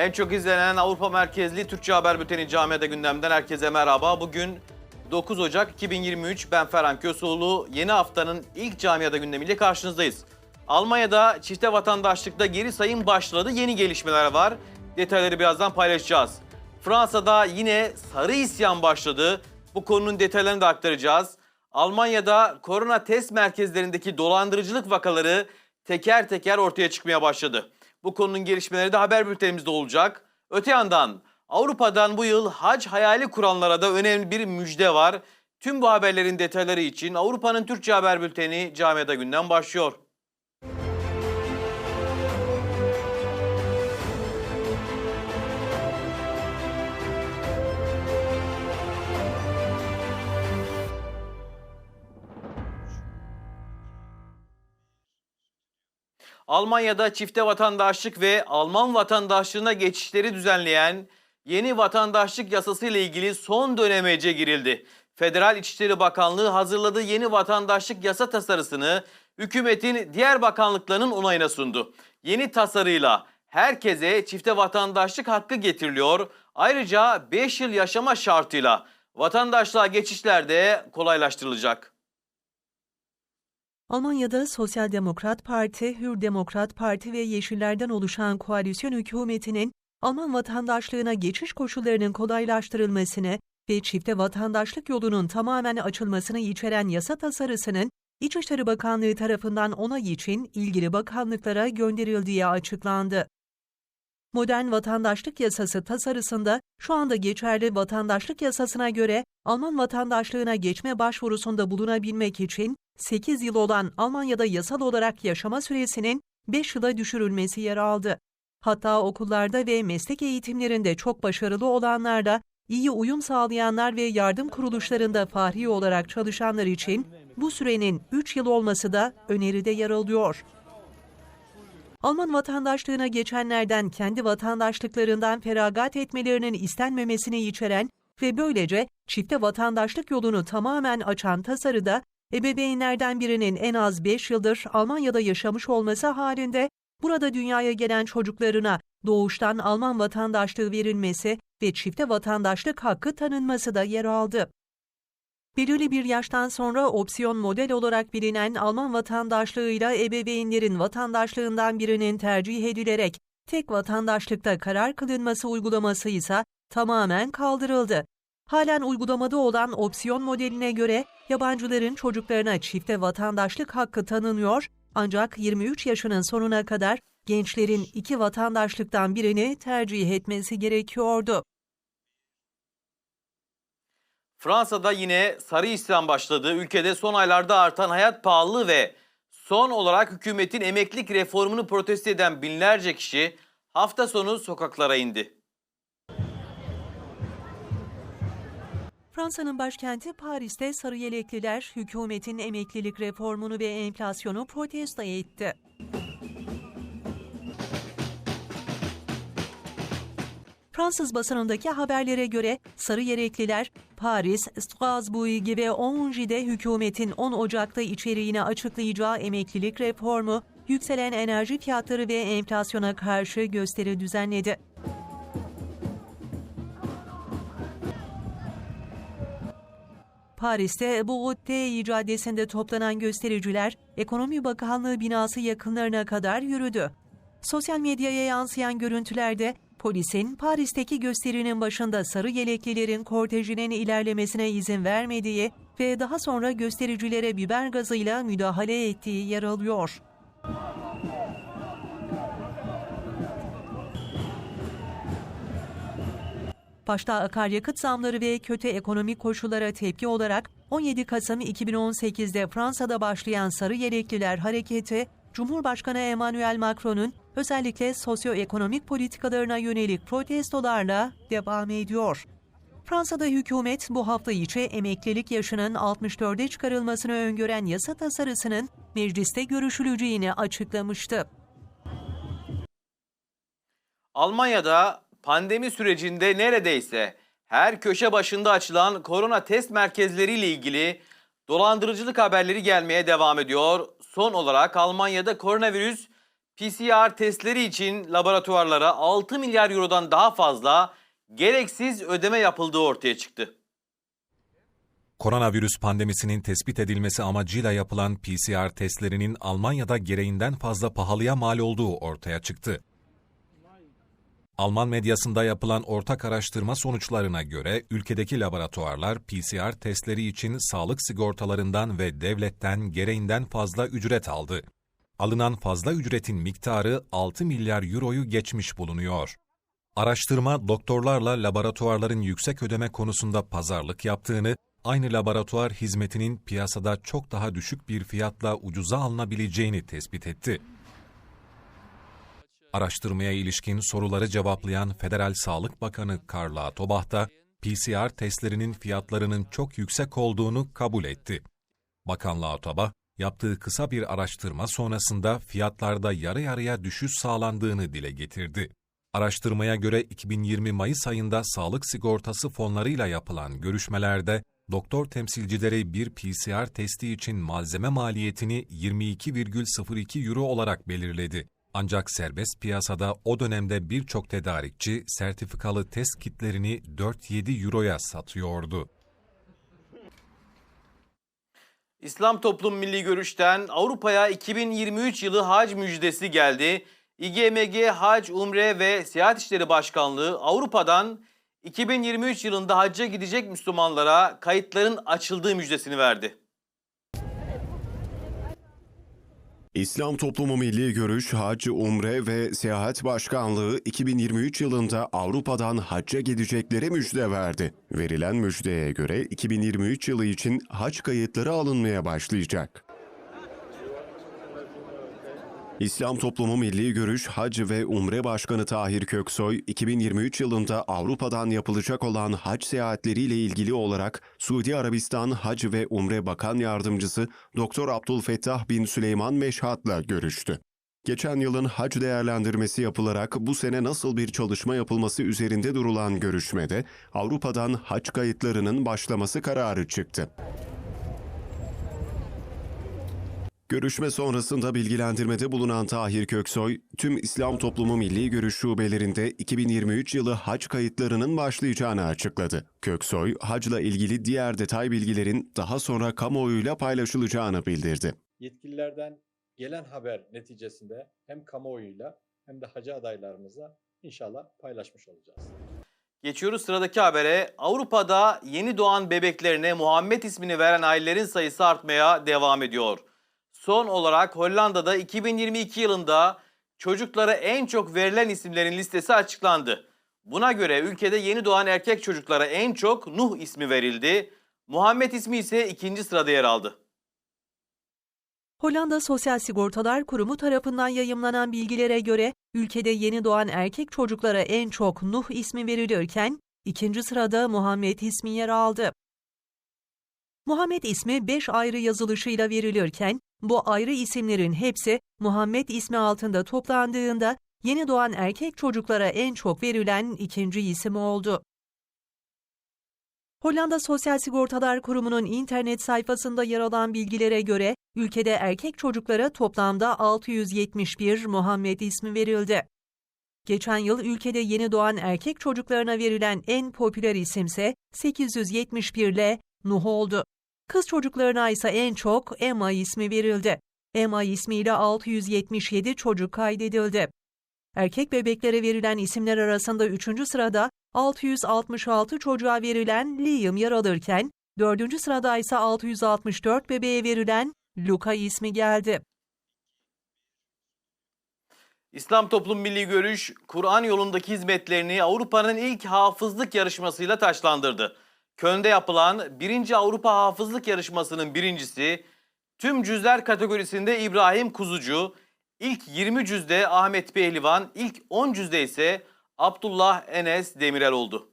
En çok izlenen Avrupa merkezli Türkçe Haber Bülteni Camiada gündemden herkese merhaba. Bugün 9 Ocak 2023 ben Ferhan Kösoğlu. Yeni haftanın ilk Camiada gündemiyle karşınızdayız. Almanya'da çifte vatandaşlıkta geri sayım başladı. Yeni gelişmeler var. Detayları birazdan paylaşacağız. Fransa'da yine sarı isyan başladı. Bu konunun detaylarını da aktaracağız. Almanya'da korona test merkezlerindeki dolandırıcılık vakaları teker teker ortaya çıkmaya başladı. Bu konunun gelişmeleri de haber bültenimizde olacak. Öte yandan Avrupa'dan bu yıl hac hayali kuranlara da önemli bir müjde var. Tüm bu haberlerin detayları için Avrupa'nın Türkçe Haber Bülteni Camiada Günden başlıyor. Almanya'da çifte vatandaşlık ve Alman vatandaşlığına geçişleri düzenleyen yeni vatandaşlık yasası ile ilgili son dönemece girildi. Federal İçişleri Bakanlığı hazırladığı yeni vatandaşlık yasa tasarısını hükümetin diğer bakanlıklarının onayına sundu. Yeni tasarıyla herkese çifte vatandaşlık hakkı getiriliyor. Ayrıca 5 yıl yaşama şartıyla vatandaşlığa geçişler de kolaylaştırılacak. Almanya'da Sosyal Demokrat Parti, Hür Demokrat Parti ve Yeşillerden oluşan koalisyon hükümetinin Alman vatandaşlığına geçiş koşullarının kolaylaştırılmasını ve çifte vatandaşlık yolunun tamamen açılmasını içeren yasa tasarısının İçişleri Bakanlığı tarafından onay için ilgili bakanlıklara gönderildiği açıklandı. Modern vatandaşlık yasası tasarısında şu anda geçerli vatandaşlık yasasına göre Alman vatandaşlığına geçme başvurusunda bulunabilmek için 8 yıl olan Almanya'da yasal olarak yaşama süresinin 5 yıla düşürülmesi yer aldı. Hatta okullarda ve meslek eğitimlerinde çok başarılı olanlarda, iyi uyum sağlayanlar ve yardım kuruluşlarında fahri olarak çalışanlar için bu sürenin 3 yıl olması da öneride yer alıyor. Alman vatandaşlığına geçenlerden kendi vatandaşlıklarından feragat etmelerinin istenmemesini içeren ve böylece çifte vatandaşlık yolunu tamamen açan tasarıda ebeveynlerden birinin en az 5 yıldır Almanya'da yaşamış olması halinde burada dünyaya gelen çocuklarına doğuştan Alman vatandaşlığı verilmesi ve çifte vatandaşlık hakkı tanınması da yer aldı. Belirli bir yaştan sonra opsiyon model olarak bilinen Alman vatandaşlığıyla ebeveynlerin vatandaşlığından birinin tercih edilerek tek vatandaşlıkta karar kılınması uygulaması ise tamamen kaldırıldı. Halen uygulamada olan opsiyon modeline göre yabancıların çocuklarına çifte vatandaşlık hakkı tanınıyor ancak 23 yaşının sonuna kadar gençlerin iki vatandaşlıktan birini tercih etmesi gerekiyordu. Fransa'da yine sarı isyan başladı. Ülkede son aylarda artan hayat pahalılığı ve son olarak hükümetin emeklilik reformunu protesto eden binlerce kişi hafta sonu sokaklara indi. Fransa'nın başkenti Paris'te sarı yelekliler hükümetin emeklilik reformunu ve enflasyonu protesto etti. Fransız basınındaki haberlere göre sarı yelekliler Paris, Strasbourg ve Angie'de hükümetin 10 Ocak'ta içeriğini açıklayacağı emeklilik reformu, yükselen enerji fiyatları ve enflasyona karşı gösteri düzenledi. Paris'te Bourgogne Caddesi'nde toplanan göstericiler Ekonomi Bakanlığı binası yakınlarına kadar yürüdü. Sosyal medyaya yansıyan görüntülerde polisin Paris'teki gösterinin başında sarı yeleklilerin kortejinin ilerlemesine izin vermediği ve daha sonra göstericilere biber gazıyla müdahale ettiği yer alıyor. Başta akaryakıt zamları ve kötü ekonomik koşullara tepki olarak 17 Kasım 2018'de Fransa'da başlayan Sarı Yelekliler Hareketi, Cumhurbaşkanı Emmanuel Macron'un özellikle sosyoekonomik politikalarına yönelik protestolarla devam ediyor. Fransa'da hükümet bu hafta içi emeklilik yaşının 64'e çıkarılmasını öngören yasa tasarısının mecliste görüşüleceğini açıklamıştı. Almanya'da pandemi sürecinde neredeyse her köşe başında açılan korona test merkezleriyle ilgili dolandırıcılık haberleri gelmeye devam ediyor. Son olarak Almanya'da koronavirüs PCR testleri için laboratuvarlara 6 milyar eurodan daha fazla gereksiz ödeme yapıldığı ortaya çıktı. Koronavirüs pandemisinin tespit edilmesi amacıyla yapılan PCR testlerinin Almanya'da gereğinden fazla pahalıya mal olduğu ortaya çıktı. Alman medyasında yapılan ortak araştırma sonuçlarına göre ülkedeki laboratuvarlar PCR testleri için sağlık sigortalarından ve devletten gereğinden fazla ücret aldı. Alınan fazla ücretin miktarı 6 milyar euroyu geçmiş bulunuyor. Araştırma, doktorlarla laboratuvarların yüksek ödeme konusunda pazarlık yaptığını, aynı laboratuvar hizmetinin piyasada çok daha düşük bir fiyatla ucuza alınabileceğini tespit etti. Araştırmaya ilişkin soruları cevaplayan Federal Sağlık Bakanı Carla Tobah da PCR testlerinin fiyatlarının çok yüksek olduğunu kabul etti. Bakan Lautobah, yaptığı kısa bir araştırma sonrasında fiyatlarda yarı yarıya düşüş sağlandığını dile getirdi. Araştırmaya göre 2020 Mayıs ayında sağlık sigortası fonlarıyla yapılan görüşmelerde doktor temsilcileri bir PCR testi için malzeme maliyetini 22,02 euro olarak belirledi. Ancak serbest piyasada o dönemde birçok tedarikçi sertifikalı test kitlerini 4-7 euroya satıyordu. İslam Toplum Milli Görüş'ten Avrupa'ya 2023 yılı hac müjdesi geldi. İGMG Hac, Umre ve Seyahat İşleri Başkanlığı Avrupa'dan 2023 yılında hacca gidecek Müslümanlara kayıtların açıldığı müjdesini verdi. İslam Toplumu Milli Görüş, Hac, Umre ve Seyahat Başkanlığı 2023 yılında Avrupa'dan hacca gideceklere müjde verdi. Verilen müjdeye göre 2023 yılı için hac kayıtları alınmaya başlayacak. İslam Toplumu Milli Görüş Hac ve Umre Başkanı Tahir Köksoy, 2023 yılında Avrupa'dan yapılacak olan hac seyahatleriyle ilgili olarak Suudi Arabistan Hac ve Umre Bakan Yardımcısı Doktor Abdülfettah bin Süleyman Meşhat'la görüştü. Geçen yılın hac değerlendirmesi yapılarak bu sene nasıl bir çalışma yapılması üzerinde durulan görüşmede Avrupa'dan hac kayıtlarının başlaması kararı çıktı. Görüşme sonrasında bilgilendirmede bulunan Tahir Köksoy, tüm İslam Toplumu Milli Görüş şubelerinde 2023 yılı hac kayıtlarının başlayacağını açıkladı. Köksoy, hacla ilgili diğer detay bilgilerin daha sonra kamuoyuyla paylaşılacağını bildirdi. yetkililerden gelen haber neticesinde hem kamuoyuyla hem de hacı adaylarımızla inşallah paylaşmış olacağız. Geçiyoruz sıradaki habere. Avrupa'da yeni doğan bebeklerine Muhammed ismini veren ailelerin sayısı artmaya devam ediyor. Son olarak Hollanda'da 2022 yılında çocuklara en çok verilen isimlerin listesi açıklandı. Buna göre ülkede yeni doğan erkek çocuklara en çok Nuh ismi verildi. Muhammed ismi ise ikinci sırada yer aldı. Hollanda Sosyal Sigortalar Kurumu tarafından yayımlanan bilgilere göre ülkede yeni doğan erkek çocuklara en çok Nuh ismi verilirken ikinci sırada Muhammed ismi yer aldı. Muhammed ismi 5 ayrı yazılışıyla verilirken bu ayrı isimlerin hepsi Muhammed ismi altında toplandığında yeni doğan erkek çocuklara en çok verilen ikinci isim oldu. Hollanda Sosyal Sigortalar Kurumu'nun internet sayfasında yer alan bilgilere göre ülkede erkek çocuklara toplamda 671 Muhammed ismi verildi. Geçen yıl ülkede yeni doğan erkek çocuklarına verilen en popüler isimse 871 ile Nuh oldu. Kız çocuklarına ise en çok Emma ismi verildi. Emma ismiyle 677 çocuk kaydedildi. Erkek bebeklere verilen isimler arasında 3. sırada 666 çocuğa verilen Liam yer alırken, 4. sırada ise 664 bebeğe verilen Luka ismi geldi. İslam Toplum Milli Görüş, Kur'an yolundaki hizmetlerini Avrupa'nın ilk hafızlık yarışmasıyla taçlandırdı. Köln'de yapılan 1. Avrupa Hafızlık Yarışması'nın birincisi, tüm cüzler kategorisinde İbrahim Kuzucu, ilk 20 cüzde Ahmet Pehlivan, ilk 10 cüzde ise Abdullah Enes Demirel oldu.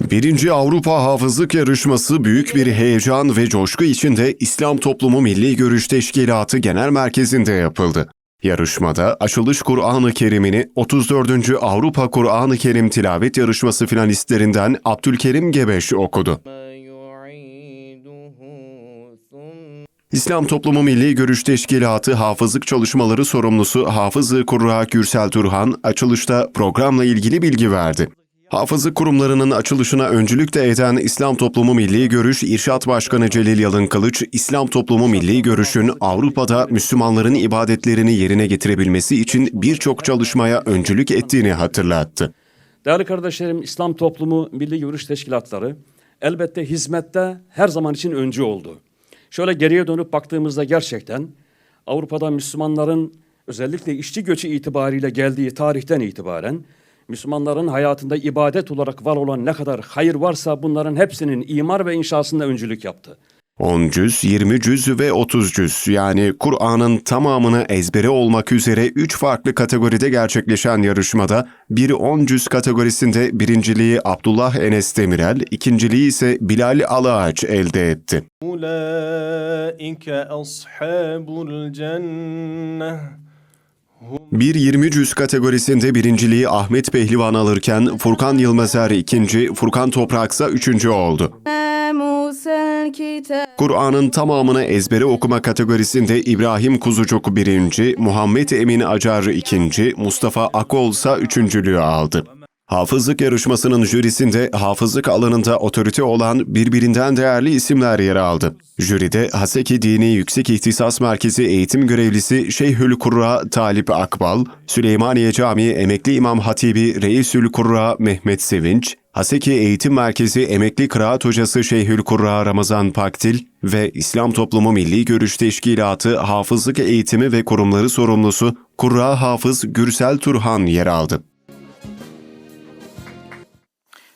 Birinci Avrupa Hafızlık Yarışması büyük bir heyecan ve coşku içinde İslam Toplumu Milli Görüş Teşkilatı Genel Merkezi'nde yapıldı. Yarışmada açılış Kur'an-ı Kerim'ini 34. Avrupa Kur'an-ı Kerim Tilavet Yarışması finalistlerinden Abdülkerim Gebeş okudu. İslam Toplumu Milli Görüş Teşkilatı Hafızlık Çalışmaları Sorumlusu Hafız-ı Kurra Gürsel Turhan açılışta programla ilgili bilgi verdi. Hafızlık kurumlarının açılışına öncülük de eden İslam Toplumu Milli Görüş İrşat Başkanı Celil Yalın Kılıç, İslam Toplumu Milli Görüş'ün Avrupa'da Müslümanların ibadetlerini yerine getirebilmesi için birçok çalışmaya öncülük ettiğini hatırlattı. Değerli kardeşlerim, İslam toplumu, milli görüş teşkilatları elbette hizmette her zaman için öncü oldu. Şöyle geriye dönüp baktığımızda gerçekten Avrupa'da Müslümanların özellikle işçi göçü itibariyle geldiği tarihten itibaren Müslümanların hayatında ibadet olarak var olan ne kadar hayır varsa bunların hepsinin imar ve inşasında öncülük yaptı. 10 cüz, 20 cüz ve 30 cüz yani Kur'an'ın tamamını ezbere olmak üzere 3 farklı kategoride gerçekleşen yarışmada biri 10 cüz kategorisinde birinciliği Abdullah Enes Demirel, ikinciliği ise Bilal Alaağaç elde etti. Ulaike ashabul cenneh 1-20 cüz kategorisinde birinciliği Ahmet Pehlivan alırken Furkan Yılmazer ikinci, Furkan Topraksa üçüncü oldu. Kur'an'ın tamamını ezbere okuma kategorisinde İbrahim Kuzucuk birinci, Muhammed Emin Acar ikinci, Mustafa Akol ise üçüncülüğü aldı. Hafızlık yarışmasının jürisinde hafızlık alanında otorite olan birbirinden değerli isimler yer aldı. Jüride Haseki Dini Yüksek İhtisas Merkezi eğitim görevlisi Şeyhül Kurra Talip Akbal, Süleymaniye Camii Emekli İmam Hatibi Reisül Kurra Mehmet Sevinç, Haseki Eğitim Merkezi Emekli Kıraat Hocası Şeyhül Kurra Ramazan Paktil ve İslam Toplumu Milli Görüş Teşkilatı Hafızlık Eğitimi ve Kurumları Sorumlusu Kurra Hafız Gürsel Turhan yer aldı.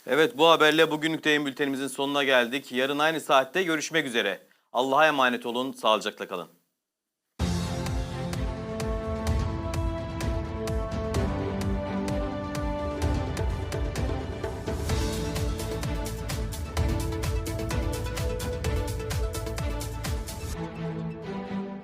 Evet bu haberle bugünlük yayın bültenimizin sonuna geldik. Yarın aynı saatte görüşmek üzere. Allah'a emanet olun, sağlıcakla kalın.